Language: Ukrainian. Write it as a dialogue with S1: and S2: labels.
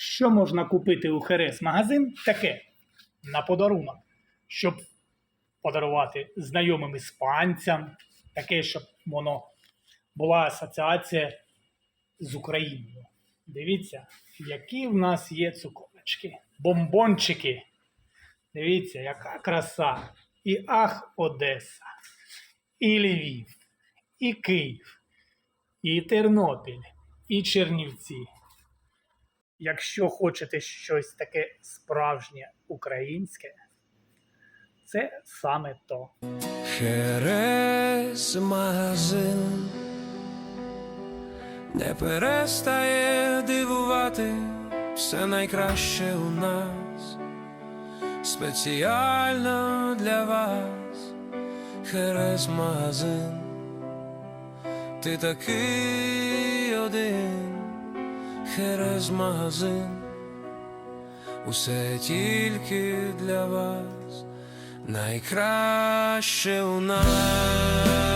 S1: Що можна купити у Херес магазин? Таке на подарунок, щоб подарувати знайомим іспанцям, таке, щоб воно була асоціація з Україною. Дивіться, які в нас є цукорочки, бомбончики. Дивіться, яка краса. І ах, Одеса, і Львів, і Київ, і Тернопіль, і Чернівці. Якщо хочете щось таке справжнє українське, це саме то.
S2: Херес магазин не перестає дивувати все найкраще у нас, спеціально для вас, Херес магазин, ти такий один, Херес магазин, усе тільки для вас. Найкраще у нас